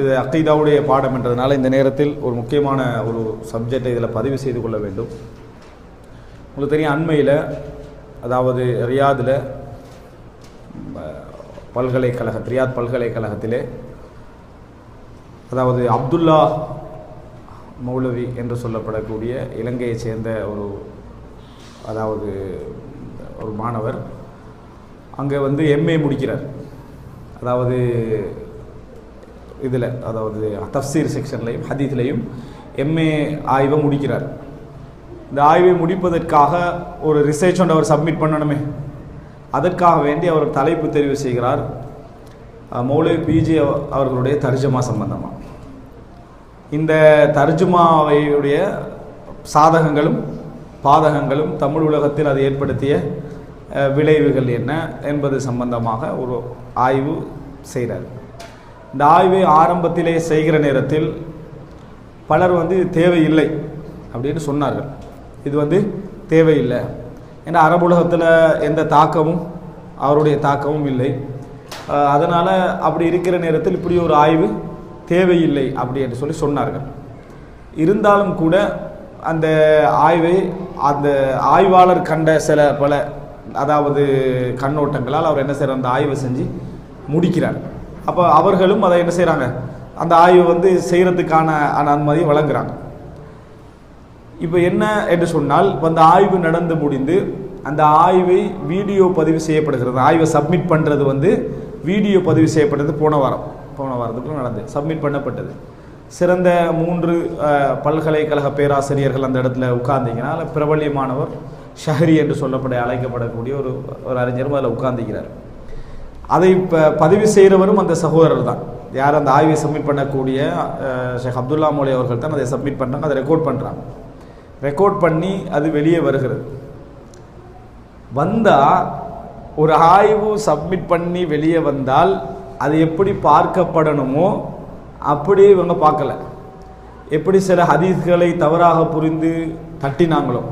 இது அக்கீதாவுடைய பாடம் என்றதுனால இந்த நேரத்தில் ஒரு முக்கியமான ஒரு சப்ஜெக்டை இதில் பதிவு செய்து கொள்ள வேண்டும். உங்களுக்கு தெரியும் அண்மையில் அதாவது ரியாதில் பல்கலைக்கழக ரியாத் பல்கலைக்கழகத்திலே அதாவது அப்துல்லா மௌலவி என்று சொல்லப்படக்கூடிய இலங்கையைச் சேர்ந்த ஒரு அதாவது ஒரு மாணவர் அங்கே வந்து எம்ஏ முடிக்கிறார். அதாவது இதில் அதாவது தஃப்சீர் செக்ஷன்லையும் ஹதீஸ்லையும் எம்ஏ ஆய்வை முடிக்கிறார். இந்த ஆய்வை முடிப்பதற்காக ஒரு ரிசர்ச் ஒன்று அவர் சப்மிட் பண்ணணுமே. அதற்காக வேண்டி அவர் தலைப்பு தெரிவு செய்கிறார். அஹ், மௌலவி பிஜே அவர்களுடைய தர்ஜுமா சம்பந்தமாக இந்த தர்ஜுமாவையுடைய சாதகங்களும் பாதகங்களும் தமிழ் உலகத்தில் அது ஏற்படுத்திய விளைவுகள் என்ன என்பது சம்பந்தமாக ஒரு ஆய்வு செய்கிறார். இந்த ஆய்வை ஆரம்பத்திலே செய்கிற நேரத்தில் பலர் வந்து இது தேவையில்லை அப்படின்னு சொன்னார்கள். இது வந்து தேவையில்லை. ஏன்னா அரபுலகத்தில் எந்த தாக்கமும் அவருடைய தாக்கமும் இல்லை. அதனால் அப்படி இருக்கிற நேரத்தில் இப்படி ஒரு ஆய்வு தேவையில்லை அப்படி என்று சொல்லி சொன்னார்கள். இருந்தாலும் கூட அந்த ஆய்வை அந்த ஆய்வாளர் கண்ட சில பல அதாவது கண்ணோட்டங்களால் அவர் என்ன செய்கிறார் அந்த ஆய்வை செஞ்சு முடிக்கிறார். அப்போ அவர்களும் அதை என்ன செய்கிறாங்க அந்த ஆய்வு வந்து செய்கிறதுக்கான அனுமதியை வழங்குறாங்க. இப்போ என்ன என்று சொன்னால் இப்போ அந்த ஆய்வு நடந்து முடிந்து அந்த ஆய்வை வீடியோ பதிவு செய்யப்படுகிறது. ஆய்வை சப்மிட் பண்ணுறது வந்து வீடியோ பதிவு செய்யப்பட்டது போன வாரம். போன வாரத்துக்குள்ள நடந்து சப்மிட் பண்ணப்பட்டது. சிறந்த மூன்று பல்கலைக்கழக பேராசிரியர்கள் அந்த இடத்துல உட்கார்ந்தீங்கன்னா பிரபல்யமானவர் ஷஹரி என்று சொல்லப்பட அழைக்கப்படக்கூடிய ஒரு ஒரு அறிஞரும் அதில் உட்கார்ந்திருக்கிறார். அதை இப்போ பதிவு செய்கிறவரும் அந்த சகோதரர் தான் யார் அந்த ஆய்வை சப்மிட் பண்ணக்கூடிய ஷேக் அப்துல்லா மோலி அவர்கள் தான் அதை சப்மிட் பண்ணுறாங்க அதை ரெக்கார்ட் பண்ணுறாங்க ரெக்கார்ட் பண்ணி அது வெளியே வருகிறது. வந்தால் ஒரு ஆய்வு சப்மிட் பண்ணி வெளியே வந்தால் அது எப்படி பார்க்கப்படணுமோ அப்படியே இவங்க பார்க்கல. எப்படி சில ஹதீஸ்களை தவறாக புரிந்து தட்டினாங்களோ.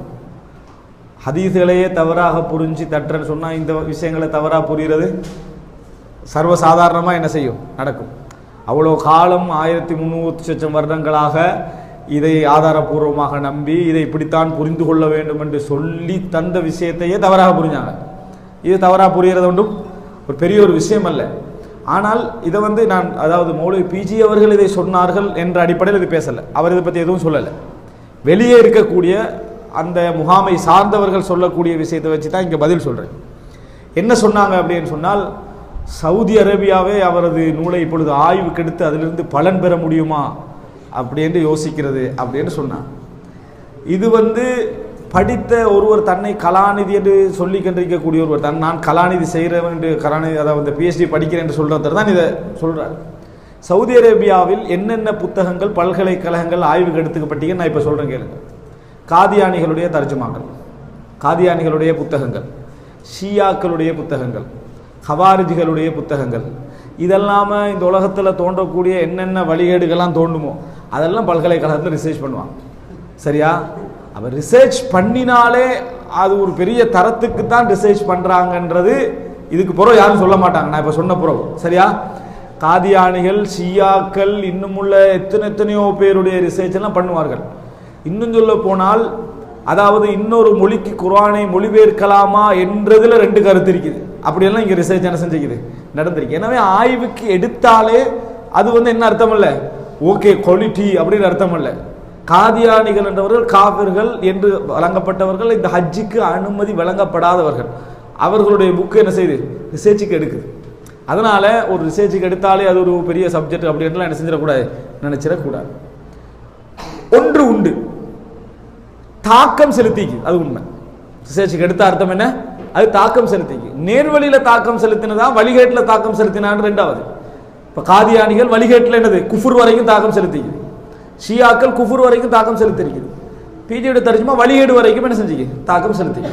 ஹதீஸ்களையே தவறாக புரிஞ்சு தட்டுறேன்னு சொன்னால் இந்த விஷயங்களை தவறாக புரிகிறது சர்வசாதாரணமாக என்ன செய்யும்? நடக்கும். அவ்வளோ காலம் ஆயிரத்தி முந்நூற்றி லட்சம் வருடங்களாக இதை ஆதாரபூர்வமாக நம்பி இதை இப்படித்தான் புரிந்து கொள்ள வேண்டும் என்று சொல்லி தந்த விஷயத்தையே தவறாக புரிஞ்சாங்க. இது தவறாக புரிகிறது ஒன்றும் ஒரு பெரிய ஒரு விஷயம் அல்ல. ஆனால் இதை வந்து நான் அதாவது மௌலவி பிஜி அவர்கள் இதை சொன்னார்கள் என்ற அடிப்படையில் இது பேசலை. அவர் இதை பற்றி எதுவும் சொல்லலை. வெளியே இருக்கக்கூடிய அந்த முகாமை சார்ந்தவர்கள் சொல்லக்கூடிய விஷயத்தை வச்சு தான் இங்கே பதில் சொல்கிறேன் என்ன சொன்னாங்க அப்படின்னு சொன்னால் சவுதி அரேபியாவே அவரது நூலை இப்பொழுது ஆய்வுக்கு எடுத்து அதிலிருந்து பலன் பெற முடியுமா? அப்படின்னு யோசிக்கிறது அப்படின்னு சொன்னான் இது வந்து படித்த ஒருவர் தன்னை கலாநிதி என்று சொல்லிக்கண்டிருக்கக்கூடிய ஒருவர். தன் நான் கலாநிதி செய்கிறவன் என்று கலாநிதி அதாவது பிஹெச்டி படிக்கிறேன் என்று சொல்கிறவர் தான் இதை சொல்கிறார் சவுதி அரேபியாவில் என்னென்ன புத்தகங்கள் பல்கலைக்கழகங்கள் ஆய்வுக்கு எடுத்துக்கப்பட்டீங்கன்னு நான் இப்போ சொல்கிறேன் கேளுங்க. காதியானிகளுடைய தர்ஜுமாக்கள் காதியானிகளுடைய புத்தகங்கள் ஷியாக்களுடைய புத்தகங்கள் ஹவாரிஜிகளுடைய புத்தகங்கள். இதெல்லாமல் இந்த உலகத்தில் தோன்றக்கூடிய என்னென்ன வழிகேடுகள்லாம் தோண்டுமோ அதெல்லாம் பல்கலைக்கழகத்தில் ரிசர்ச் பண்ணுவாங்க. சரியா? அப்போ ரிசர்ச் பண்ணினாலே அது ஒரு பெரிய தரத்துக்கு தான் ரிசர்ச் பண்ணுறாங்கன்றது இதுக்கு பிறகு யாரும் சொல்ல மாட்டாங்க. நான் இப்போ சொன்ன பிறகு. சரியா? காதியானிகள் ஷியாக்கள் இன்னும் உள்ள எத்தனை எத்தனையோ பேருடைய ரிசர்ச் எல்லாம் பண்ணுவார்கள். இன்னும் சொல்ல போனால் அதாவது இன்னொரு மொழிக்கு குரானை மொழிபெயர்க்கலாமா என்றதுல ரெண்டு கருத்து இருக்குது. அப்படியெல்லாம் இங்கே ரிசர்ச் என்ன செஞ்சுக்குது? நடந்திருக்கு. எனவே ஆய்வுக்கு எடுத்தாலே அது வந்து என்ன அர்த்தம் இல்லை ஓகே குவாலிட்டி அப்படின்னு அர்த்தம் இல்லை காதியானிகள் என்றவர்கள் காவிர்கள் என்று வழங்கப்பட்டவர்கள் இந்த ஹஜ்ஜுக்கு அனுமதி வழங்கப்படாதவர்கள். அவர்களுடைய புக்கு என்ன செய்யுது? ரிசர்ச்சுக்கு எடுக்குது. அதனால் ஒரு ரிசர்ச்சுக்கு எடுத்தாலே அது ஒரு பெரிய சப்ஜெக்ட் அப்படின்லாம் என்ன செஞ்சிடக்கூடாது? நினச்சிடக்கூடாது. ஒன்று உண்டு. தாக்கம் செலுத்திக்கு. அது உண்மை. ரிசர்ச்சுக்கு எடுத்த அர்த்தம் என்ன? அது தாக்கம் செலுத்திக்கு. நேர்வழியில் தாக்கம் செலுத்தினதா வழிகேட்டில் தாக்கம் செலுத்தினான்னு ரெண்டாவது. இப்போ காதியானிகள் வழிகேட்டில் என்னது? குஃபுர் வரைக்கும் தாக்கம் செலுத்திக்குது ஷியாக்கள் குஃபுர் வரைக்கும் தாக்கம் செலுத்திருக்குது. பிஜியோட தரிசமா வழிகேடு வரைக்கும் என்ன செஞ்சுக்கு? தாக்கம் செலுத்திக்கு.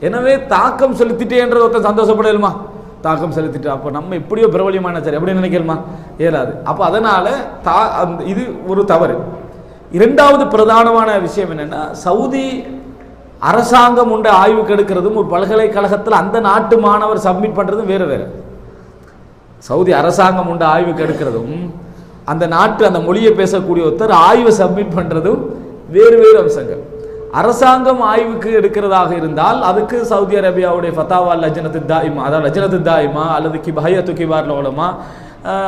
எனவே தாக்கம் செலுத்திட்டேன்றது ஒருத்தன் சந்தோஷப்படலுமா? தாக்கம் செலுத்திட்டு. அப்போ நம்ம எப்படியோ பிரபலியமான சரி எப்படி நினைக்கலுமா? இயலாது. அப்போ அதனால் தா அந்த இது ஒரு தவறு. இரண்டாவது பிரதானமான விஷயம் என்னென்னா சவுதி அரசாங்கம் உண்ட ஆய்வுக்கு எடுக்கிறதும் ஒரு பல்கலைக்கழகத்தில் அந்த நாட்டு மாணவர் சப்மிட் பண்ணுறதும் வேறு வேறு. சவுதி அரசாங்கம் உண்டு ஆய்வுக்கு எடுக்கிறதும் அந்த நாட்டு அந்த மொழியை பேசக்கூடிய ஒருத்தர் ஆய்வை சப்மிட் பண்ணுறதும் வேறு வேறு அம்சங்கள். அரசாங்கம் ஆய்வுக்கு எடுக்கிறதாக இருந்தால் அதுக்கு சவுதி அரேபியாவுடைய ஃபத்தாவா லஜனத்து தாயிமா அதாவது லஜனத்து தாயிமா அல்லது கிபாய பஹயத்து கிபார் உலமா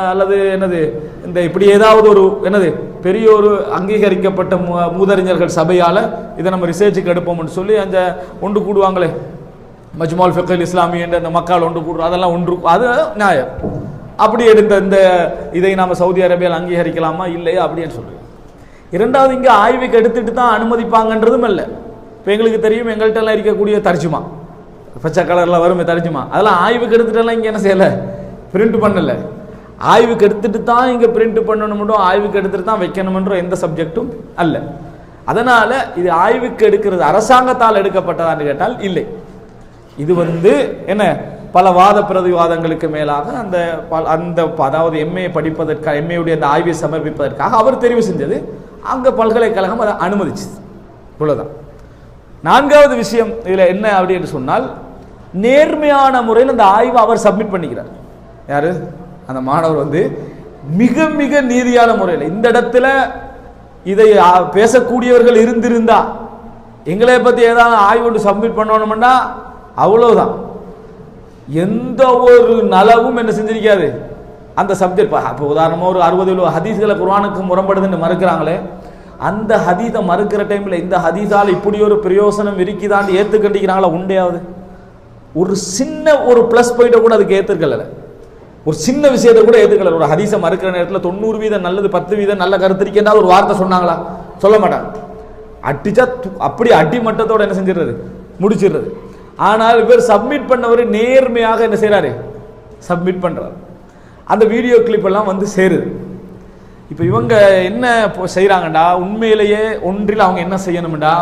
அல்லது என்னது இந்த இப்படி ஏதாவது ஒரு என்னது பெரிய ஒரு அங்கீகரிக்கப்பட்ட மூ- மூதறிஞர்கள் சபையால் இதை நம்ம ரிசர்ச்சுக்கு எடுப்போம்னு சொல்லி அந்த ஒன்று கூடுவாங்களே. மஜ்மால் ஃபெக்கல் இஸ்லாமி என்ற அந்த மக்கள் ஒன்று கூடுறோம் அதெல்லாம் ஒன்று அது நியாயம். அப்படி எடுத்த இந்த இதை நாம் சவுதி அரேபியாவில் அங்கீகரிக்கலாமா? இல்லையா? அப்படின்னு சொல்லுவோம் இரண்டாவது இங்கே ஆய்வுக்கு எடுத்துட்டு தான் அனுமதிப்பாங்கன்றதும் இல்லை இப்போ எங்களுக்கு தெரியும் எங்கள்கிட்ட எல்லாம் இருக்கக்கூடிய தரிச்சுமா பச்சை கலரில் வருமே தரிச்சுமா அதெல்லாம் ஆய்வுக்கு எடுத்துகிட்டெல்லாம் இங்கே என்ன செய்யலை? பிரிண்ட் பண்ணலை. ஆய்வுக்கு எடுத்துட்டு தான் இங்கே பிரிண்ட் பண்ணணுமோ ஆய்வுக்கு எடுத்துட்டு தான் வைக்கணும்ன்ற எந்த சப்ஜெக்டும் அல்ல. அதனால் இது ஆய்வுக்கு எடுக்கிறது அரசாங்கத்தால் எடுக்கப்பட்டதான்னு கேட்டால் இல்லை. இது வந்து என்ன பல வாத பிரதிவாதங்களுக்கு மேலாக அந்த அந்த அதாவது எம்ஏ படிப்பதற்காக எம்ஏயுடைய அந்த ஆய்வை சமர்ப்பிப்பதற்காக அவர் தெரிவு செஞ்சது. அங்கே பல்கலைக்கழகம் அதை அனுமதிச்சது. இவ்வளோதான் நான்காவது விஷயம் இதில் என்ன அப்படின்னு சொன்னால் நேர்மையான முறையில் அந்த ஆய்வை அவர் சப்மிட் பண்ணிக்கிறார். யார்? அந்த மாணவர் வந்து மிக மிக நீதியான முறையில் இந்த இடத்துல இதை பேசக்கூடியவர்கள் இருந்திருந்தா எங்களை பற்றி ஏதாவது ஆய்வு ஒன்று சப்மிட் பண்ணணும்னா அவ்வளோதான் எந்த ஒரு நலவும் என்ன செஞ்சிருக்காது. அந்த சப்ஜெக்ட் இப்போ உதாரணமாக ஒரு அறுபது கிலோ ஹதீஸ்களை குரானுக்கு முரம்படுதுன்னு மறுக்கிறாங்களே அந்த ஹதீஸை மறுக்கிற டைமில் இந்த ஹதீஸால் இப்படி ஒரு பிரயோசனம் இருக்குதான்னு ஏற்றுக்கண்டிக்கிறாங்களா உண்டையாவது? ஒரு சின்ன ஒரு ப்ளஸ் பாயிண்ட்டை கூட அதுக்கு ஏற்றுக்கலை ஒரு சின்ன விஷயத்தை கூட ஏற்றுக்கல ஒரு ஹதீஸை மறுக்கிற நேரத்தில் தொண்ணூறு வீதம் நல்லது பத்து வீதம் நல்ல கருத்து இருக்கேன்னா ஒரு வார்த்தை சொன்னாங்களா? சொல்ல மாட்டாங்க. அடிச்சா அப்படி அடி மட்டத்தோட என்ன செஞ்சிடுறது? முடிச்சிடுறது. ஆனால் இவர் சப்மிட் பண்ணவர் நேர்மையாக என்ன செய்கிறாரு சப்மிட் பண்ணுறார் அந்த வீடியோ கிளிப் எல்லாம் வந்து சேருது. இப்போ இவங்க என்ன இப்போ செய்கிறாங்கடா உண்மையிலேயே ஒன்றில் அவங்க என்ன செய்யணும்டா?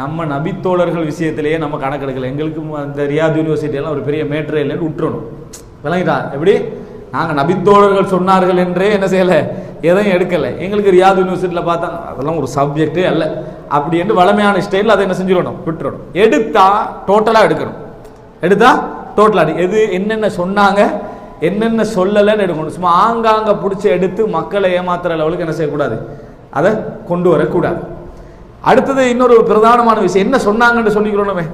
நம்ம நபித்தோழர்கள் விஷயத்திலேயே நம்ம கணக்கெடுக்கல. எங்களுக்கு அந்த ரியாத் யூனிவர்சிட்டியெல்லாம் ஒரு பெரிய மேட்ரே இல்லைன்னு விட்டுறணும் விளங்கிட்டா எப்படி? நாங்கள் நபித்தோழர்கள் சொன்னார்கள் என்றே என்ன செய்யலை? எதையும் எடுக்கலை. எங்களுக்கு ரியாத் யூனிவர்சிட்டியில் பார்த்தா அதெல்லாம் ஒரு சப்ஜெக்டே அல்ல. அப்படி என்று வளமையான ஸ்டைலில் அதை என்ன செஞ்சிடணும்? விட்டுறணும் எடுத்தால் டோட்டலாக எடுக்கணும். எடுத்தால் டோட்டலாக எது என்னென்ன சொன்னாங்க என்னென்ன சொல்லலைன்னு எடுக்கணும். சும்மா ஆங்காங்க பிடிச்சி எடுத்து மக்களை ஏமாத்துற லெவலுக்கு என்ன செய்யக்கூடாது? அதை கொண்டு வரக்கூடாது. அடுத்தது இன்னொரு பிரதானமான விஷயம். என்ன சொன்னாங்கன்னு சொல்லிக்கிறோமே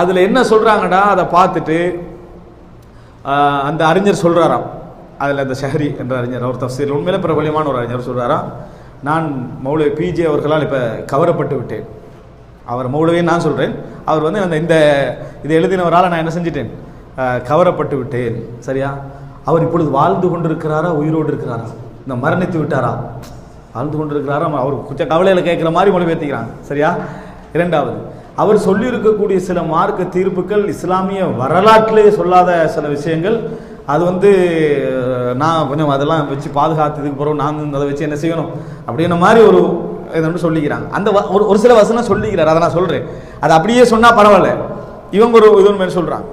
அதில் என்ன சொல்கிறாங்கடா அதை பார்த்துட்டு அந்த அறிஞர் சொல்கிறாராம் அதில் அந்த ஷஹரி என்ற அறிஞர் அவர் தஃசீர் உண்மையில பிரபலியமான ஒரு அறிஞர் சொல்கிறாராம் நான் மௌலவி பிஜே அவர்களால் இப்போ கவரப்பட்டு விட்டேன். அவர் மௌலவின்னு நான் சொல்கிறேன் அவர் வந்து அந்த இந்த இதை எழுதினவரால் நான் என்ன செஞ்சிட்டேன்? கவரப்பட்டு விட்டேன். சரியா? அவர் இப்பொழுது வாழ்ந்து கொண்டிருக்கிறாரா? உயிரோடு இருக்கிறாரா? இந்த மரணித்து விட்டாரா? வாழ்ந்து கொண்டிருக்கிறாரா? அவர் கொஞ்சம் கவலையில் கேட்குற மாதிரி மொழிபெயர்த்திக்கிறாங்க. சரியா? இரண்டாவது அவர் சொல்லியிருக்கக்கூடிய சில மார்க்க தீர்ப்புகள் இஸ்லாமிய வரலாற்றிலே சொல்லாத சில விஷயங்கள். அது வந்து நான் கொஞ்சம் அதெல்லாம் வச்சு பாதுகாத்ததுக்கு பிறகு நான் அதை வச்சு என்ன செய்யணும் அப்படின்ற மாதிரி ஒரு இதை வந்து சொல்லிக்கிறாங்க. அந்த வ- ஒரு ஒரு சில வசனம் சொல்லிக்கிறார். அதை நான் சொல்கிறேன் அது அப்படியே சொன்னால் பரவாயில்ல. இவங்க ஒரு இது மாதிரி சொல்கிறாங்க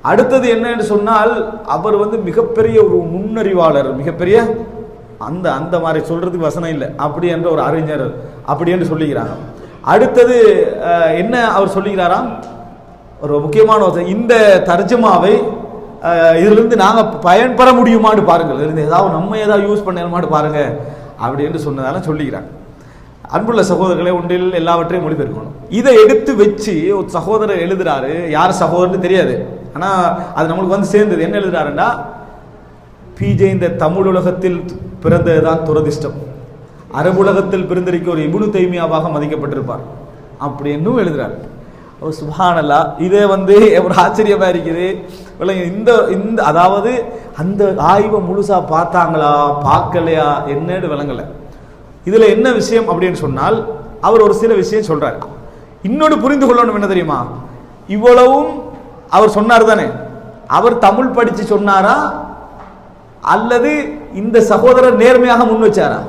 அடுத்தது என்னன்னு சொன்னால் அவர் வந்து மிகப்பெரிய ஒரு முன்னறிவாளர் மிகப்பெரிய அந்த அந்த மாதிரி சொல்கிறதுக்கு வசனம் இல்லை. அப்படி என்ற ஒரு அறிஞர் அப்படி என்று சொல்லிக்கிறாங்க. அடுத்தது என்ன அவர் சொல்லுகிறாராம் ஒரு முக்கியமான ஒரு இந்த தர்ஜமாவை இதிலிருந்து நாங்கள் பயன்பெற முடியுமான்னு பாருங்கள். இருந்து ஏதாவது நம்ம ஏதாவது யூஸ் பண்ணணுமான்னு பாருங்க. அப்படி என்று சொன்னதால சொல்லிக்கிறாங்க அன்புள்ள சகோதரர்களே ஒன்றில் எல்லாவற்றையும் மொழிபெயர்க்கணும். இதை எடுத்து வச்சு ஒரு சகோதரர் எழுதுறாரு. யார் சகோதரர்னு தெரியாது. ஆனால் அது நம்மளுக்கு வந்து சேர்ந்தது. என்ன எழுதுறாருன்னா பிஜே இந்த தமிழ் உலகத்தில் பிறந்ததுதான் துரதிர்ஷ்டம். அரபுலகத்தில் பிறந்திருக்க ஒரு இபுனு தைமியாவாக மதிக்கப்பட்டிருப்பார். அப்படி என்னும் எழுதுறாரு. ஓ சுபானல்லா இதே வந்து ஒரு ஆச்சரியமா இருக்குது. விளங்கு, இந்த இந்த அதாவது அந்த ஆய்வை முழுசா பார்த்தாங்களா பார்க்கலையா என்னன்னு விளங்கலை. இதுல என்ன விஷயம் அப்படின்னு சொன்னால் அவர் ஒரு சில விஷயம் சொல்றாரு. இன்னொன்று புரிந்து கொள்ளணும் என்ன தெரியுமா? இவ்வளவும் அவர் சொன்னார் தானே. அவர் தமிழ் படிச்சு சொன்னாரா? அல்லது இந்த சகோதரர் நேர்மையாக முன் வச்சாரா?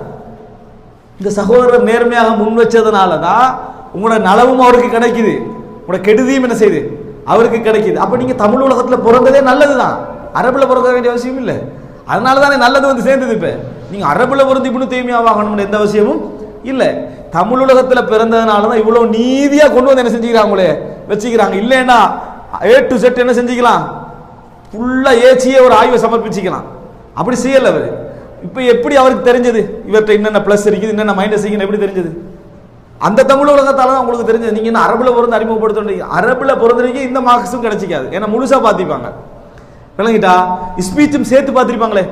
இந்த சகோதரர் நேர்மையாக முன் வச்சதுனால தான் உங்களோட நலவும் அவருக்கு கிடைக்குது. உங்களோட கெடுதியும் என்ன செய்யுது? அவருக்கு கிடைக்குது. அப்போ நீங்கள் தமிழ் உலகத்தில் பிறந்ததே நல்லது தான் அரபில் பிறக்க வேண்டிய அவசியம் இல்லை. அதனால தானே நல்லது வந்து சேர்ந்தது இப்போ. நீங்கள் அரபில் பிறந்து இப்படி தூய்மையாகணும்னு எந்த அவசியமும் இல்லை. தமிழ் உலகத்தில் பிறந்ததுனால தான் இவ்வளோ நீதியாக கொண்டு வந்து என்ன செஞ்சுக்கிறாங்களே? வச்சுக்கிறாங்க. இல்லைன்னா ஏ டு செட் என்ன செஞ்சுக்கலாம்? ஃபுல்லாக ஏச்சியே ஒரு ஆய்வை சமர்ப்பிச்சுக்கலாம். அப்படி செய்யலை அவர். இப்போ எப்படி அவருக்கு தெரிஞ்சது? இவர்கிட்ட என்னென்ன ப்ளஸ் இருக்குது என்னென்ன மைனஸ் இருக்குன்னு எப்படி தெரிஞ்சது? அந்த தமிழ் உலகத்தால் தான் உங்களுக்கு தெரிஞ்சது. நீங்கள் என்ன அரபில் பிறந்து அறிமுகப்படுத்த அரபில் பிறந்தவங்க இந்த மார்க்ஸும் கிடைச்சிக்காது. ஏன்னா முழுசாக பார்த்துப்பாங்க விளங்கிட்டா? ஸ்பீச்சும் சேர்த்து பார்த்துருப்பாங்களே.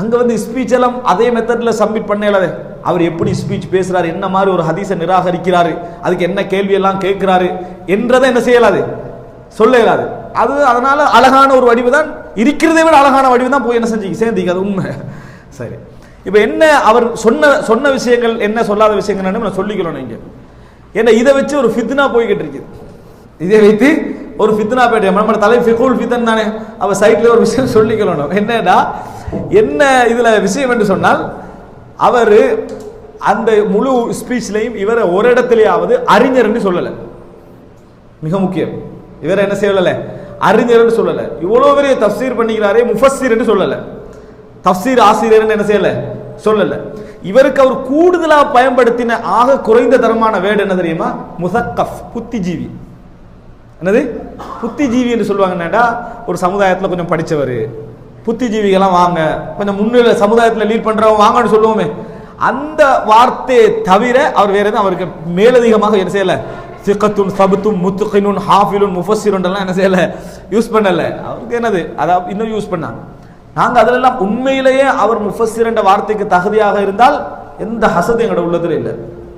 அங்கே வந்து ஸ்பீச் எல்லாம் அதே மெத்தடில் சப்மிட் பண்ணல அவர் எப்படி ஸ்பீச் பேசுறாரு? என்ன மாதிரி ஒரு ஹதீஸை நிராகரிக்கிறாரு? அதுக்கு என்ன கேள்வி எல்லாம் கேட்கிறாரு? என்றதை என்ன செய்யலாது? சொல்ல இயலாது. அது அதனால அழகான ஒரு வடிவு தான் இருக்கிறதை விட அழகான வடிவு தான் போய் என்ன செஞ்சு சேர்ந்திக்கு அது உண்மை. சரி. இப்போ என்ன அவர் சொன்ன சொன்ன விஷயங்கள் என்ன சொல்லாத விஷயங்கள் நான் சொல்லிக்கிறோம் நீங்க ஏன்னா இதை வச்சு ஒரு ஃபித்னா போய்கிட்டு இருக்குது. இதை வைத்து ஒரு ஃபித்னா போயிட்டு நம்ம தலை ஃபிகுல் ஃபித்தன் தானே. அவ சைட்ல ஒரு விஷயம் சொல்லிக்கணும் என்னடா என்ன இதுல விஷயம் என்று சொன்னால் அவர் அந்த முழு ஸ்பீச்லையும் இவரை ஒரு இடத்துலயாவது அறிஞர்னு சொல்லலை. மிக முக்கியம். இவர் என்ன செய்யல அறிஞர்னு சொல்லல. இவ்வளவு பெரிய தஃசீர் பண்ணிக்கிறாரே முஃபஸ்ஸிர்னு சொல்லல. தஃசீர் ஆசிரியர்னு என்ன செய்யல? சொல்லல. இவருக்கு அவர் கூடுதலாக பயன்படுத்தின ஆக குறைந்த தரமான வேர்டு என்ன தெரியுமா? முசக்கஃப் புத்திஜீவி. என்னது? புத்திஜீவி என்று சொல்லுவாங்க என்னடா? ஒரு சமுதாயத்தில் கொஞ்சம் படித்தவர் புத்திஜீவிகள்லாம் வாங்க. கொஞ்சம் முன்னிலை சமுதாயத்தில் லீட் பண்ணுறவங்க வாங்கன்னு சொல்லுவோமே. அந்த வார்த்தையை தவிர அவர் வேற எதுவும் அவருக்கு மேலதிகமாக என்ன செய்யலை? சிக்கத்துன் சபுத்தும் முத்துகினுன் ஹாஃபிலுன் முஃபஸ்ஸிருன்றெல்லாம் என்ன செய்யலை? யூஸ் பண்ணலை. அவருக்கு என்னது? அதை இன்னும் யூஸ் பண்ணாங்க. நாங்கள் அதிலெல்லாம் உண்மையிலேயே அவர் முஃபஸிர் என்ற வார்த்தைக்கு தகுதியாக இருந்தால் எந்த ஹசது எங்களோட உள்ளத்தில் இல்லை.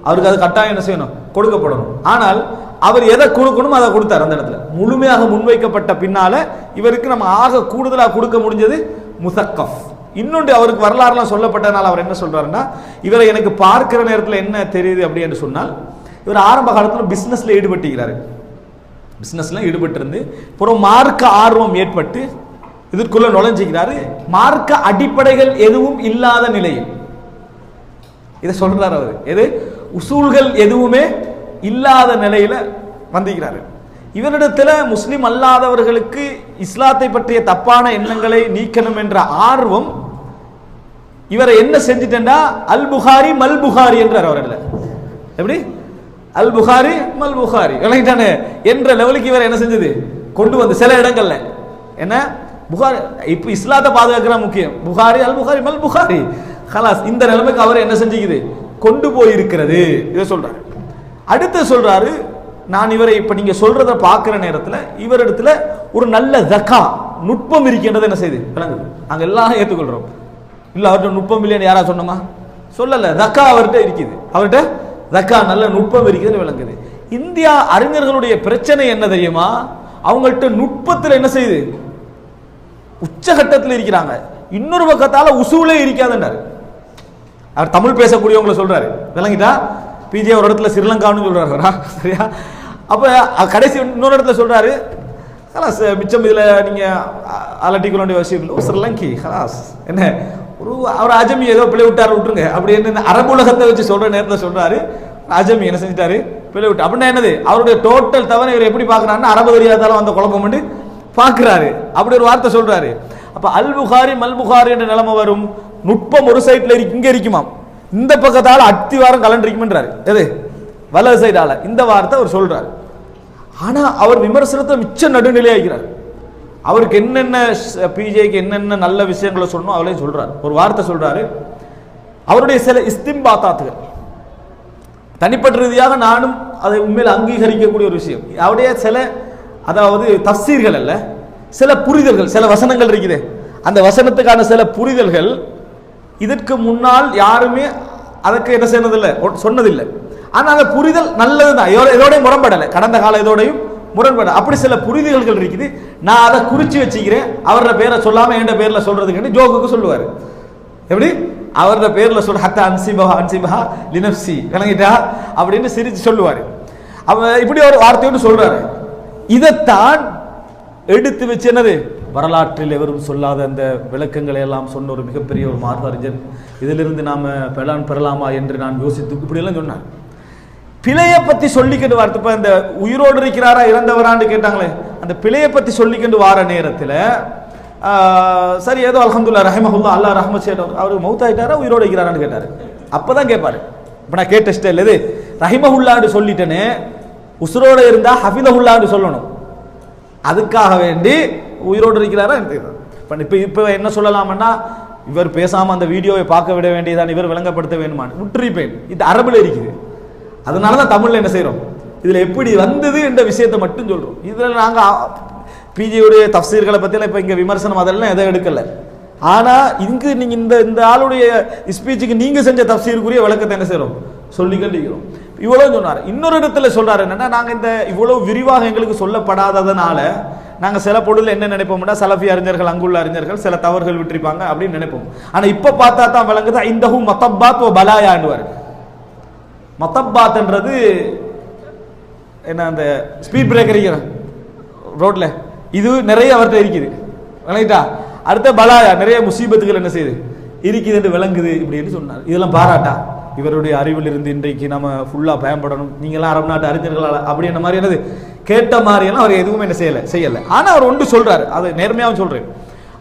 அவருக்கு அது கட்டாயம் என்ன செய்யணும்? கொடுக்கப்படணும். ஆனால் அவர் எதை கொடுக்கணும் அதை கொடுத்தார் அந்த இடத்துல. முழுமையாக முன்வைக்கப்பட்ட பின்னால இவருக்கு நம்ம ஆக கூடுதலாக கொடுக்க முடிஞ்சது முசக்கஃப். இன்னொன்று அவருக்கு வரலாறுலாம் சொல்லப்பட்டதுனால அவர் என்ன சொல்றாருன்னா இவரை எனக்கு பார்க்கிற நேரத்தில் என்ன தெரியுது? அப்படி என்று சொன்னால் இவர் ஆரம்ப காலத்தில் பிஸ்னஸில் ஈடுபட்டுகிறாரு பிசினஸ்ல ஈடுபட்டிருந்து அப்புறம் மார்க்க ஆர்வம் ஏற்பட்டு இதற்குள்ள நுழைஞ்சிக்கிறாரு மார்க்க அடிப்படைகள் எதுவும் இல்லாத நிலையில். இதை சொல்றாரு அவர். எது? உசூல்கள் எதுவுமே இல்லாத நிலையில வந்திருக்கிறாரு. இவரிடத்துல முஸ்லிம் அல்லாதவர்களுக்கு இஸ்லாத்தை பற்றிய தப்பான எண்ணங்களை நீக்கணும் என்ற ஆர்வம் இவரை என்ன செஞ்சிட்டா அல் புகாரி மல் புகாரி என்றார் அவரில் எப்படி? அல் புகாரி மல் புகாரி. விளங்கிட்டானே. என்ற லெவலுக்கு இவர் என்ன செஞ்சது? கொண்டு வந்து சில இடங்கள்ல. என்ன? புகாரி இப்போ இஸ்லாத்தை பாதுகாக்கிற முக்கியம்? புகாரி அல் புகாரி மல் புகாரி ஹலாஸ் இந்த நிலைமைக்கு அவர் என்ன செஞ்சுக்குது? கொண்டு போயிருக்கிறது. இதை சொல்றாரு. அடுத்து சொல்றாரு நான் இவரை இப்ப நீங்க சொல்றத பார்க்குற நேரத்துல இவரிடத்துல ஒரு நல்ல ஜக்கா நுட்பம் இருக்கின்றது என்ன செய்யுது விளங்குது. நாங்கள் எல்லாம் ஏற்றுக்கொள்றோம் இல்ல அவர்கிட்ட நுட்பம் இல்லைன்னு யாரா சொன்னோமா? சொல்லல. ஜக்கா அவர்கிட்ட இருக்குது. அவர்கிட்ட ஜக்கா நல்ல நுட்பம் இருக்குதுன்னு விளங்குது. இந்தியா அறிஞர்களுடைய பிரச்சனை என்ன தெரியுமா? அவங்கள்ட்ட நுட்பத்தில் என்ன செய்யுது உச்சகட்டத்தில் இருக்கிறாங்க. இன்னொரு பக்கத்தால் உசூலே இருக்காதுன்றார் அவர் தமிழ் பேசக்கூடியவங்களை சொல்றாரு. விளங்கிட்டா? பிஜே ஒரு இடத்துல ஸ்ரீலங்கான்னு சொல்றாரு. சரியா? அப்போ கடைசி இன்னொரு இடத்துல சொல்றாரு. ஹலாஸ் மிச்சம் இதில் நீங்கள் அலட்டிக்க வேண்டிய விஷயம் இல்லை. ஸ்ரீலங்கி ஹலாஸ். என்ன? ஒரு அவர் அஜமி ஏதோ பிள்ளை விட்டாரு விட்டுருங்க. அப்படி என்ன அரபு உலகத்தை வச்சு சொல்ற நேரத்தில் சொல்றாரு. அஜமி என்ன செஞ்சிட்டாரு? பிள்ளை விட்டு அப்படின்னா என்னது? அவருடைய டோட்டல் தவிர இவர் எப்படி பார்க்கறாருன்னா அரபு தெரியாதாலும் அந்த குழப்பம் பண்ணி பார்க்குறாரு. அப்படி ஒரு வார்த்தை சொல்றாரு. அப்ப அல் புகாரி மல் புகாரி என்ற நிலைமை வரும். நுட்பம் ஒரு சைட்ல இருக்கு இங்கே இருக்குமாம் இந்த பக்கத்தால் அத்தி வாரம் கலண்டிருக்கும்ன்றாரு. எது? வலது சைடால் இந்த வார்த்தை அவர் சொல்றாரு. ஆனா அவர் விமர்சனத்தை மிச்ச நடுநிலையாகிறார் அவருக்கு என்னென்ன பிஜேக்கு என்னென்ன நல்ல விஷயங்களை சொல்லணும் அவளையும் சொல்றாரு. ஒரு வார்த்தை சொல்றாரு. அவருடைய சில இஸ்திம்பாத்தாத்துகள். தனிப்பட்ட ரீதியாக நானும் அதை உண்மையில் அங்கீகரிக்கக்கூடிய ஒரு விஷயம். அவருடைய சில அதாவது தஃசீர்கள் அல்ல சில புரிதல்கள் சில வசனங்கள் இருக்குது. அந்த வசனத்துக்கான சில புரிதல்கள் இதற்கு முன்னால் யாருமே அதற்கு என்ன செய்யறதில்லை சொன்னதில்லை. ஆனால் அந்த புரிதல் நல்லது தான் இதோடய முரண்படலை. கடந்த கால இதோடையும் முரண்பட அப்படி சில புரிதல்கள் இருக்குது. நான் அதை குறித்து வச்சுக்கிறேன். அவரோட பேரை சொல்லாமல் என் பேரில் சொல்றதுக்கு ஜோக்குக்கு சொல்லுவார். எப்படி? அவரோட பேரில் சொல்ற ஹத்த அன்சிபஹா அன்சிபஹா லினப்சி விளங்கிட்டா? அப்படின்னு சிரித்து சொல்லுவார். அவர் இப்படி ஒரு வார்த்தையோடு சொல்கிறாரு இதைத்தான் எடுத்து வச்சு என்னது? வரலாற்றில் எவரும் சொல்லாத அந்த விளக்கங்களை எல்லாம் சொன்ன ஒரு மிகப்பெரிய ஒரு மார்க்க அறிஞர் இதிலிருந்து நாம் பெலான் பெறலாமா என்று நான் யோசித்து இப்படியெல்லாம் சொன்னார். பிழையை பற்றி சொல்லிக்கிட்டு வார்த்தப்ப இந்த உயிரோடு இருக்கிறாரா இறந்தவரான்னு கேட்டாங்களே அந்த பிழையை பற்றி சொல்லிக்கிட்டு வார நேரத்தில் சரி ஏதோ அலமதுல்லா ரஹிமஹுல்லா அல்லாஹ் ரஹமத் செய்யட்டும். அவர் மௌத்தாயிட்டாரா உயிரோடு இருக்கிறாரான்னு கேட்டார். அப்போ தான் கேட்பாரு இப்போ நான் கேட்ட ஸ்டைல் எது? ரஹிமஹுல்லான்னு சொல்லிட்டேனே உசுரோட இருந்தா ஹஃபிதஹுல்லான்னு சொல்லணும். அதுக்காக வேண்டி உயிரோடு இருக்கிறாரா? எனக்கு தெரியாது. இப்போ என்ன சொல்லலாமன்னா இவர் பேசாமல் அந்த வீடியோவை பார்க்க விட வேண்டியதான் இவர் விளங்கப்படுத்த வேண்டுமான். விட்டுருப்பேன் இது அரபில் இருக்குது. அதனால தான் தமிழில் என்ன செய்கிறோம் இதில் எப்படி வந்தது என்ற விஷயத்தை மட்டும் சொல்கிறோம் இதில் நாங்கள் பிஜியுடைய தஃசீர்களை பற்றிலாம் இப்போ இங்கே விமர்சனம் அதெல்லாம் எதை எடுக்கலை. ஆனால் இங்கு நீங்கள் இந்த இந்த ஆளுடைய ஸ்பீச்சுக்கு நீங்கள் செஞ்ச தஃசீருக்குரிய விளக்கத்தை என்ன செய்கிறோம் சொல்லி கண்டிக்கிறோம் இவ்வளவு சொன்னார். இன்னொரு இடத்துல சொல்றாரு என்னன்னா நாங்க இந்த இவ்வளவு விரிவாக எங்களுக்கு சொல்லப்படாததுனால நாங்க சில பொருள் என்ன நினைப்போம்னா சலஃபி அறிஞர்கள் அங்குள்ள அறிஞர்கள் சில தவறுகள் விட்டிருப்பாங்க அப்படின்னு நினைப்போம். ஆனா இப்ப பார்த்தா தான் விளங்குது ஐந்தஹு மத்தப்பாத் ஓ பலாயாண்டுவார் மத்தப்பாத்ன்றது என்ன அந்த ஸ்பீட் பிரேக்கர் ரோட்ல இது நிறைய அவர்கிட்ட இருக்குது. விளங்கிட்டா? அடுத்த பலாயா நிறைய முசீபத்துகள் என்ன செய்யுது? இருக்குது என்று விளங்குது இப்படின்னு சொன்னார். இதெல்லாம் பாராட்டா? இவருடைய அறிவில் இருந்து இன்றைக்கு நம்ம ஃபுல்லாக பயன்படணும். நீங்களாம் அரபு நாட்டு அறிஞர்களால். அப்படின்ற மாதிரி என்னது? கேட்ட மாதிரியெல்லாம் அவர் எதுவுமே என்ன செய்யலை செய்யலை. ஆனால் அவர் ஒன்று சொல்கிறார் அது நேர்மையாகவும் சொல்கிறேன்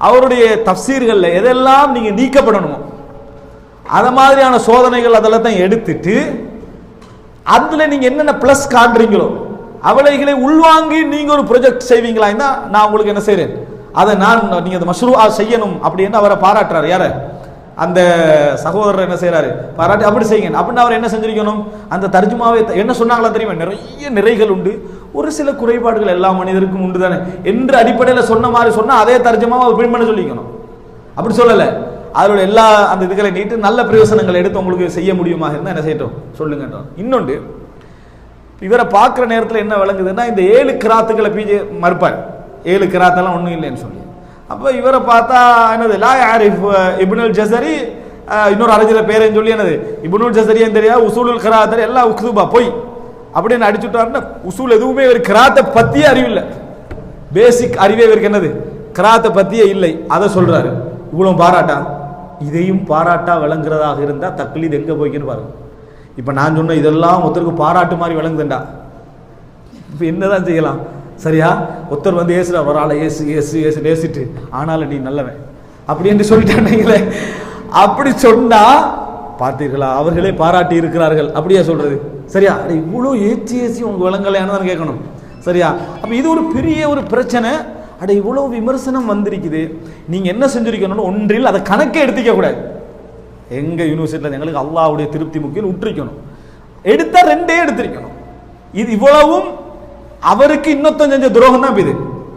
அவருடைய தப்சீர்களில் எதெல்லாம் நீங்கள் நீக்கப்படணுமோ அத மாதிரியான சோதனைகள் அதெல்லாம் தான் எடுத்துட்டு அதில் நீங்கள் என்னென்ன ப்ளஸ் காண்றீங்களோ அவளைகளை உள்வாங்கி நீங்கள் ஒரு ப்ரொஜெக்ட் செய்வீங்களா நான் உங்களுக்கு என்ன செய்கிறேன் அதை நான் நீங்கள் அதை மஷ்ரூஆ செய்யணும் அப்படின்னு அவரை பாராட்டுறாரு. யாரை? அந்த சகோதரர் என்ன செய்கிறாரு பாராட்டி அப்படி செய்யுங்க. அப்படின்னு அவர் என்ன செஞ்சிருக்கணும்? அந்த தர்ஜுமாவை என்ன சொன்னாங்களா தெரியுமா? நிறைய நிறைகள் உண்டு. ஒரு சில குறைபாடுகள் எல்லா மனிதருக்கும் உண்டு தானே. என்று அடிப்படையில் சொன்ன மாதிரி சொன்னால் அதே தர்ஜமாவை அவர் பின் பண்ண சொல்லிக்கணும். அப்படி சொல்லலை. அதோட எல்லா அந்த இதுகளை நீட்டு நல்ல பிரயோசனங்கள் எடுத்து உங்களுக்கு செய்ய முடியுமா இருந்தால் என்ன செய்யட்டும்? சொல்லுங்கட்டோம் இன்னொன்று இவரை பார்க்குற நேரத்தில் என்ன விளங்குதுன்னா இந்த ஏழு கிராத்துக்களை பிஜே மறுப்பார். ஏழு கிராத்தெல்லாம் ஒன்றும் இல்லைன்னு சொல்லி. அப்போ இவரை பார்த்தா என்னது? லா யாரிஃப் இபுனுல் ஜசரி இன்னொரு அரசியல பேரையும் சொல்லி என்னது? இபுனுல் ஜசரியும் தெரியாது உசூலுல் கிராத்தர் எல்லாம் உக்துபா போய். அப்படின்னு அடிச்சுட்டாருன்னா உசூல் எதுவுமே இவர் கிராத்தை பற்றியே அறிவில்லை. பேசிக் அறிவே இவருக்கு என்னது? கிராத்தை பற்றியே இல்லை. அதை சொல்கிறாரு இவ்வளோ பாராட்டா? இதையும் பாராட்டா விளங்குறதாக இருந்தா தக்லீத் எங்கே போய்க்குன்னு பாருங்க. இப்போ நான் சொன்ன இதெல்லாம் ஒருத்தருக்கு பாராட்டு மாதிரி விளங்குதுண்டா. இப்போ என்னதான் செய்யலாம்? சரியா? ஒருத்தர் வந்து ஏசுறார் வரால ஏசு ஏசு ஏசு ஏசிட்டு ஆனாலும் நீ நல்லவன். அப்படி என்று சொல்லிட்டானீங்களே. அப்படி சொன்னா பார்த்தீர்களா? அவர்களே பாராட்டி இருக்கிறார்கள். அப்படியா சொல்றது? சரியா? அட இவ்வளோ ஏச்சி ஏசி உங்க விளங்கலையான்னு கேட்கணும். சரியா? அப்போ இது ஒரு பெரிய ஒரு பிரச்சனை. அட இவ்வளோ விமர்சனம் வந்திருக்குது. நீங்கள் என்ன செஞ்சிருக்கணும்னு ஒன்றில் அதை கணக்கே எடுத்துக்க கூடாது. எங்கள் யூனிவர்சிட்டியில் எங்களுக்கு அல்லாவுடைய திருப்தி முக்கியம் விட்டுருக்கணும் எடுத்தால் ரெண்டே எடுத்திருக்கணும். இது இவ்வளவும் அவருக்கு இன்னொருத்தன் செஞ்ச துரோகம் தான் இது.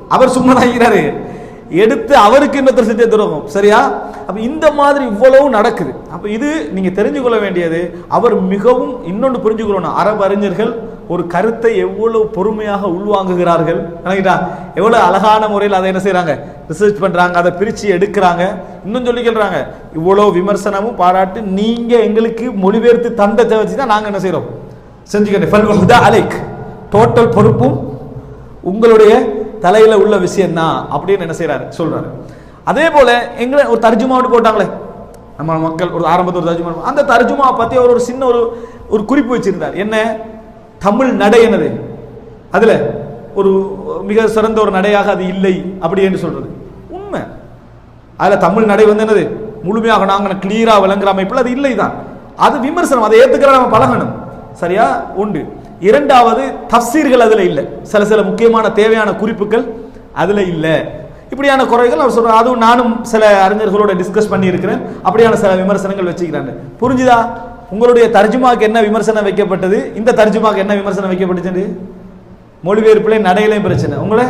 அவர் சும்மா தான் எடுத்து அவருக்கு இன்னொருத்தர் செஞ்ச துரோகம். சரியா? அப்ப இந்த மாதிரி இவ்வளவு நடக்குது. அப்ப இது நீங்க தெரிஞ்சு கொள்ள வேண்டியது அவர் மிகவும் இன்னொன்று புரிஞ்சுக்கணும் அரபு அறிஞர்கள் ஒரு கருத்தை எவ்வளவு பொறுமையாக உள்வாங்குகிறார்கள். நினைக்கிட்டா எவ்வளவு அழகான முறையில் அதை என்ன செய்கிறாங்க ரிசர்ச் பண்றாங்க அதை பிரிச்சு எடுக்கிறாங்க. இன்னும் சொல்லிக்கிறாங்க இவ்வளவு விமர்சனமும் பாராட்டு நீங்க எங்களுக்கு மொழிபெயர்த்து தந்த வச்சு தான் நாங்க என்ன செய்கிறோம் செஞ்சுக்கிறேன் அலைக் டோட்டல் பொறுப்பும் உங்களுடைய தலையில் உள்ள விஷயம் தான் அப்படின்னு என்ன செய்கிறாரு சொல்கிறாரு அதே போல் எங்களை ஒரு தர்ஜுமாவோடு போட்டாங்களே. நம்ம மக்கள் ஒரு ஆரம்பத்தில் ஒரு தர்ஜுமா. அந்த தர்ஜுமா பற்றி அவர் ஒரு சின்ன ஒரு ஒரு குறிப்பு வச்சுருந்தார். என்ன? தமிழ் நடை என்னது? அதில் ஒரு மிக சிறந்த ஒரு நடையாக அது இல்லை அப்படி என்று சொல்கிறது உண்மை. அதில் தமிழ் நடை வந்து என்னது? முழுமையாக நாங்கள் கிளியராக விளங்குற அமைப்பில் அது இல்லை தான் அது விமர்சனம். அதை ஏற்றுக்கிற நம்ம பழகணும். சரியா? உண்டு. இரண்டாவது தஃசீர்கள் அதில் இல்லை. சில சில முக்கியமான தேவையான குறிப்புகள் அதில் இல்லை. இப்படியான குறைகள் அவர் சொல்கிறார் அதுவும் நானும் சில அறிஞர்களோட டிஸ்கஸ் பண்ணியிருக்கிறேன். அப்படியான சில விமர்சனங்கள் வச்சுக்கிறாங்க. புரிஞ்சுதா? உங்களுடைய தர்ஜுமாக்கு என்ன விமர்சனம் வைக்கப்பட்டது? இந்த தர்ஜுமாக்கு என்ன விமர்சனம் வைக்கப்பட்டுச்சு மொழிபெயர்ப்பிலே நடையிலையும் பிரச்சனை. உங்களை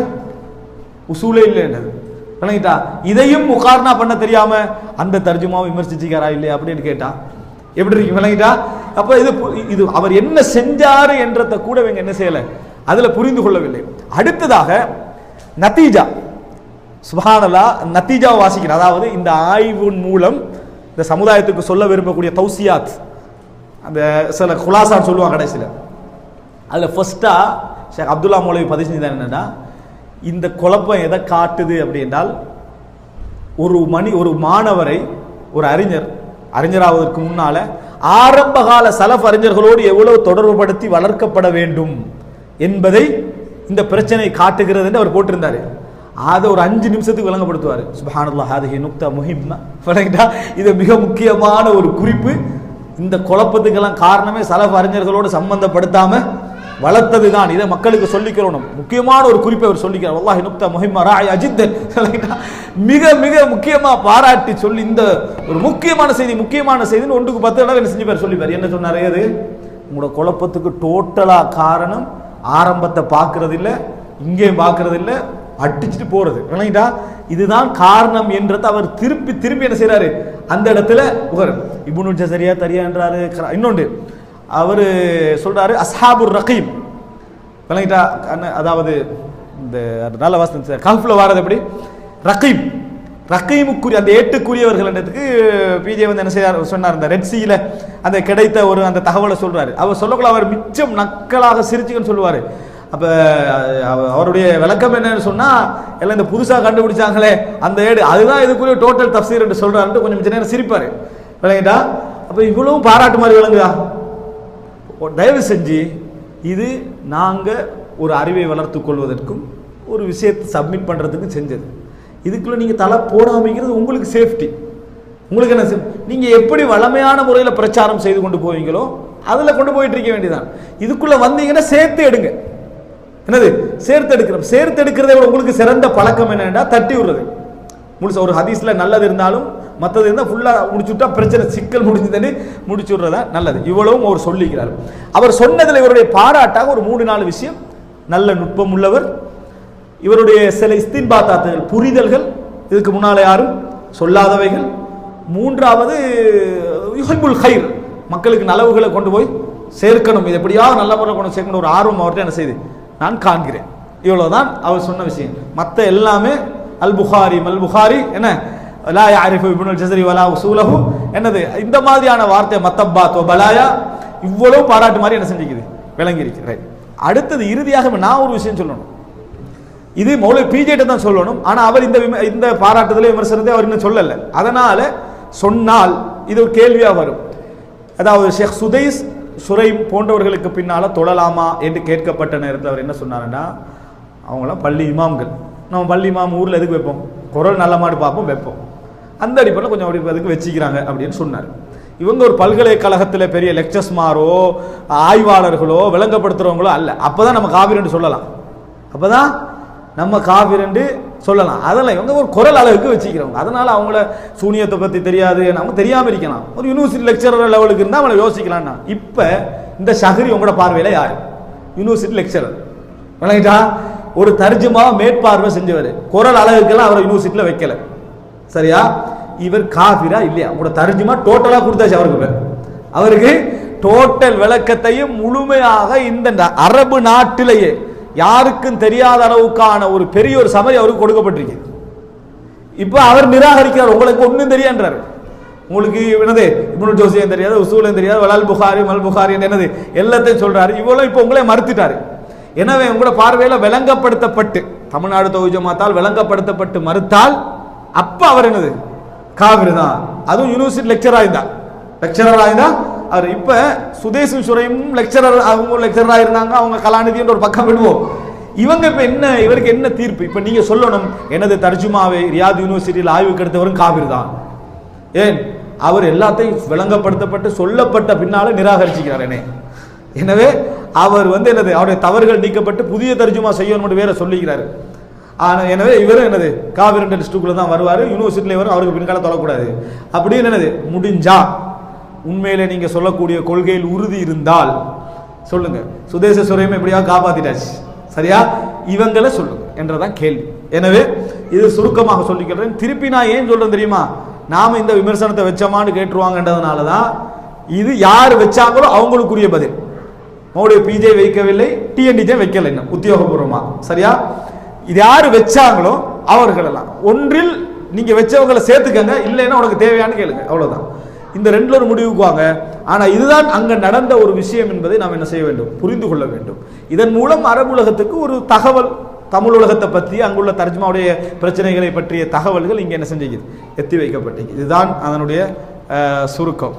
உசூலே இல்லைன்றது விளங்கிட்டா? இதையும் முகார்னா பண்ண தெரியாம அந்த தர்ஜுமாவை விமர்சிச்சுக்காரா இல்லையா அப்படின்னு கேட்டா எப்படி இருக்கு விளங்கிட்டா? அப்ப இது இது அவர் என்ன செஞ்சாரு என்றத கூட இவங்க என்ன செய்யல. அதுல புரிந்து கொள்ளவில்லை. அடுத்ததாக நத்தீஜா. சுபானலா நத்தீஜா வாசிக்கிறேன் அதாவது இந்த ஆய்வின் மூலம் இந்த சமுதாயத்துக்கு சொல்ல விரும்பக்கூடிய தௌசியாத். அந்த சில குலாசான்னு சொல்லுவாங்க கடைசியில். அதில் ஃபஸ்ட்டாக ஷேக் அப்துல்லா மௌலவி பதிவு செஞ்சது என்னென்னா இந்த குழப்பம் எதை காட்டுது அப்படின்றால் ஒரு மணி ஒரு மாணவரை ஒரு அறிஞர் அறிஞராவதற்கு முன்னால ஆரம்பகால சலஃப் அறிஞர்களோடு எவ்வளவு தொடர்புபடுத்தி வளர்க்கப்பட வேண்டும் என்பதை இந்த பிரச்சனை காட்டுகிறது என்று அவர் போட்டிருந்தாரு. அதை ஒரு அஞ்சு நிமிஷத்துக்கு விளங்கப்படுத்துவார். சுபஹானல்லாஹ் ஹாதிஹி நுக்தா முஹிம்மா. விளங்கிட்டா? இது மிக முக்கியமான ஒரு குறிப்பு. இந்த குழப்பத்துக்கெல்லாம் காரணமே சலஃப் அறிஞர்களோடு சம்பந்தப்படுத்தாமல் வளர்த்தது தான் இதை மக்களுக்கு சொல்லிக்கிறோம் முக்கியமான ஒரு குறிப்பை அவர் சொல்லிக்கிறார். வல்லாஹி நுப்தா முஹிம்மா ராய் அஜித்தன். மிக மிக முக்கியமாக பாராட்டி சொல்லி இந்த ஒரு முக்கியமான செய்தி முக்கியமான செய்தின்னு ஒன்றுக்கு பத்து தடவை என்ன செஞ்சுப்பார்? சொல்லிப்பார். என்ன சொன்னார்? அது உங்களோட குழப்பத்துக்கு டோட்டலா காரணம் ஆரம்பத்தை பார்க்கறது இல்லை இங்கேயும் பார்க்கறது இல்லை அடிச்சுட்டு போறது. இல்லைங்களா? இதுதான் காரணம் என்றதை அவர் திருப்பி திரும்பி என்ன செய்கிறாரு அந்த இடத்துல புகர். இபுனு சரியா தரியா என்றாரு. இன்னொன்று அவர் சொல்றாரு அஸ்ஹாபுர் ரகீம். விளங்கிட்டா அதாவது இந்த நல்ல வாசனை கல்ஃபில் வாரது எப்படி? ரகீம். ரகீமுக்குரிய அந்த ஏட்டுக்குரியவர்கள் என்றதுக்கு பிஜே வந்து என்ன செய்யார் சொன்னார் இந்த ரெட் சீல அந்த கிடைத்த ஒரு அந்த தகவலை சொல்றாரு. அவர் சொல்லக்குள்ள அவர் மிச்சம் நக்கலாக சிரிச்சுக்கன்னு சொல்லுவார். அப்போ அவருடைய விளக்கம் என்னன்னு சொன்னால் எல்லாம் இந்த புதுசாக கண்டுபிடிச்சாங்களே அந்த ஏடு. அதுதான் இதுக்குரிய டோட்டல் தப்சீர் என்று சொல்கிறாருன்ட்டு கொஞ்சம் மிச்ச நேரம் சிரிப்பார். விளங்கிட்டா அப்போ இவ்வளவும் பாராட்டு மாதிரி விளங்குதா? தயவு செஞ்சு இது நாங்கள் ஒரு அறிவை வளர்த்து கொள்வதற்கும் ஒரு விஷயத்தை சப்மிட் பண்ணுறதுக்கும் செஞ்சது. இதுக்குள்ளே நீங்கள் தலை போடாமைங்கிறது உங்களுக்கு சேஃப்டி உங்களுக்கு என்ன நீங்கள் எப்படி வளமையான முறையில் பிரச்சாரம் செய்து கொண்டு போவீங்களோ அதில் கொண்டு போயிட்டு இருக்க வேண்டியதான் இதுக்குள்ளே வந்தீங்கன்னா சேர்த்து எடுங்க. என்னது? சேர்த்து எடுக்கிறோம். சேர்த்து எடுக்கிறத விட உங்களுக்கு சிறந்த பழக்கம் என்னென்னா தட்டி விடுறது. முழுசாக ஒரு ஹதீஸில் நல்லது இருந்தாலும் மற்றது இருந்தால் ஃபுல்லாக முடிச்சுட்டா பிரச்சனை சிக்கல் முடிஞ்சதுன்னு முடிச்சுடுறதா நல்லது. இவ்வளவும் அவர் சொல்லிக்கிறார். அவர் சொன்னதில் இவருடைய பாராட்டாக ஒரு மூணு நாலு விஷயம். நல்ல நுட்பம் உள்ளவர். இவருடைய சில இஸ்தின்பாத்தாத்துகள் புரிதல்கள் இதுக்கு முன்னால் யாரும் சொல்லாதவைகள். மூன்றாவது யுஹிபுல் ஹைர் மக்களுக்கு நலவுகளை கொண்டு போய் சேர்க்கணும். இது எப்படியாவது நல்ல முறையில் கொண்டு சேர்க்கணும் ஒரு ஆர்வம் அவர்கிட்ட என்ன செய்யுது நான் காண்கிறேன். இவ்வளோதான் அவர் சொன்ன விஷயம். மற்ற எல்லாமே அல் புகாரி மல் புகாரி என்ன? லா யாரிஃபு இப்னுல் ஜஸரி வலா உசூலஹு என்னது? இந்த மாதிரியான வார்த்தை மத்தப்பா பலாயா இவ்வளவு பாராட்டு மாதிரி என்ன செஞ்சுக்குது? விளங்கி இருக்கு ரைட் அடுத்தது இறுதியாக நான் ஒரு விஷயம் சொல்லணும். இது மௌலவி பிஜேட்ட தான் சொல்லணும். ஆனால் அவர் இந்த விம- இந்த பாராட்டுதல விமர்சனத்தை அவர் இன்னும் சொல்லலை. அதனால சொன்னால் இது ஒரு கேள்வியாக வரும். அதாவது ஷேக் சுதைஸ் சுரை போன்றவர்களுக்கு பின்னால் தொழலாமா என்று கேட்கப்பட்ட நேரத்தில் அவர் என்ன சொன்னாருன்னா அவங்களாம் பள்ளி இமாம்கள். நம்ம பள்ளி இமாம் ஊரில் எதுக்கு வைப்போம்? குரல் நல்ல மாடு பார்ப்போம் வைப்போம். அந்த அடிப்படையில் கொஞ்சம் அப்படி அதுக்கு வச்சுக்கிறாங்க அப்படின்னு சொன்னார். இவங்க ஒரு பல்கலைக்கழகத்தில் பெரிய லெக்சர்ஸ்மாரோ ஆய்வாளர்களோ விளங்கப்படுத்துறவங்களோ அல்ல. அப்பதான் நம்ம காவிரண்டு சொல்லலாம். அப்போ தான் நம்ம காவிரண்டு சொல்லலாம். அதெல்லாம் இவங்க ஒரு குரல் அளவுக்கு வச்சுக்கிறவங்க. அதனால் அவங்கள சூனியத்தை பற்றி தெரியாது. நம்ம தெரியாமல் இருக்கலாம். ஒரு யூனிவர்சிட்டி லெக்சரர் லெவலுக்கு இருந்தால் அவங்கள யோசிக்கலாம்னா. இப்போ இந்த ஷஹரி உங்களோட பார்வையில யார்? யூனிவர்சிட்டி லெக்சரர் விளங்கிட்டா? ஒரு தர்ஜுமா மேற்பார்வை செஞ்சவர். குரல் அளவுக்கெல்லாம் அவரை யூனிவர்சிட்டியில் வைக்கல. சரியா? இவர் காஃபிரா இல்லையா? உங்களோட தர்ஜுமா டோட்டலா கொடுத்தாச்சு அவருக்கு அவருக்கு டோட்டல் விளக்கத்தையும் முழுமையாக இந்த அரபு நாட்டிலேயே யாருக்கும் தெரியாத அளவுக்கான ஒரு பெரிய ஒரு சமரி அவருக்கு கொடுக்கப்பட்டிருக்கு. இப்போ அவர் நிராகரிக்கிறார். உங்களுக்கு ஒன்றும் தெரியான்றார் உங்களுக்கு என்னது? இப்னு ஜோசியம் தெரியாது உசூலம் தெரியாது வலால் புகாரி மல் புகாரி என்னது? எல்லாத்தையும் சொல்றாரு. இவ்வளோ இப்போ உங்களே மறுத்துட்டாரு. எனவே உங்களோட பார்வையில் விளங்கப்படுத்தப்பட்டு தமிழ்நாடு தொகுதி ஜமாத்தால் விளங்கப்படுத்தப்பட்டு மறுத்தால் அப்போ அவர் என்னது? காவிரி தான். அதுவும் யூனிவர்சிட்டி லெக்சராக இருந்தா லெக்சரரா இருந்தா அவர் இப்போ சுதேசு சுரையும் லெக்சரர் அவங்க லெக்சரரா இருந்தாங்க அவங்க கலாநிதின்ற ஒரு பக்கம் விடுவோம். இவங்க இப்போ என்ன இவருக்கு என்ன தீர்ப்பு? இப்போ நீங்கள் சொல்லணும் எனது தர்ஜுமாவை ரியாத் யூனிவர்சிட்டியில் ஆய்வுக்கு எடுத்தவரும் காவிரி தான். ஏன்? அவர் எல்லாத்தையும் விளங்கப்படுத்தப்பட்டு சொல்லப்பட்ட பின்னால நிராகரிச்சுக்கிறார் என்னே. எனவே அவர் வந்து என்னது அவருடைய தவறுகள் நீக்கப்பட்டு புதிய தர்ஜுமா செய்யணும் வேற சொல்லிக்கிறாரு. ஆனால் எனவே இவரும் என்னது காவிரி லிஸ்டுக்குள்ள தான் வருவார் யூனிவர்சிட்டியில் வரும் அவருக்கு பின்கால தொழக்கூடாது அப்படின்னு என்னது முடிஞ்சா உண்மையிலே நீங்கள் சொல்லக்கூடிய கொள்கையில் உறுதி இருந்தால் சொல்லுங்க. சுதேச சுரையும் எப்படியா காப்பாத்திட்டாச்சு. சரியா? இவங்களை சொல்லுங்க என்றதான் கேள்வி. எனவே இது சுருக்கமாக சொல்லிக்கிறேன். திருப்பி நான் ஏன் சொல்றேன் தெரியுமா? நாம இந்த விமர்சனத்தை வச்சோமான்னு கேட்டுருவாங்கன்றதுனால தான் இது யார் வச்சாங்களோ அவங்களுக்குரிய பதில். மோடி பிஜே வைக்கவில்லை டிஎன்டிஜே வைக்கலை இன்னும் உத்தியோகபூர்வமாக சரியா? இது யார் வச்சாங்களோ அவர்களெல்லாம். ஒன்றில் நீங்கள் வச்சவங்களை சேர்த்துக்கங்க இல்லைன்னா உனக்கு தேவையானு கேளுங்க. அவ்வளோதான் இந்த ரெண்டில் ஒரு முடிவுக்கு வாங்க. ஆனால் இதுதான் அங்கே நடந்த ஒரு விஷயம் என்பதை நாம் என்ன செய்ய வேண்டும்? புரிந்து கொள்ள வேண்டும். இதன் மூலம் அரபு உலகத்துக்கு ஒரு தகவல் தமிழ் உலகத்தை பற்றி அங்குள்ள தர்ஜ்மாவுடைய பிரச்சனைகளை பற்றிய தகவல்கள் இங்கே என்ன செஞ்சுக்குது? எத்தி வைக்கப்பட்டிருக்கு. இதுதான் அதனுடைய சுருக்கம்.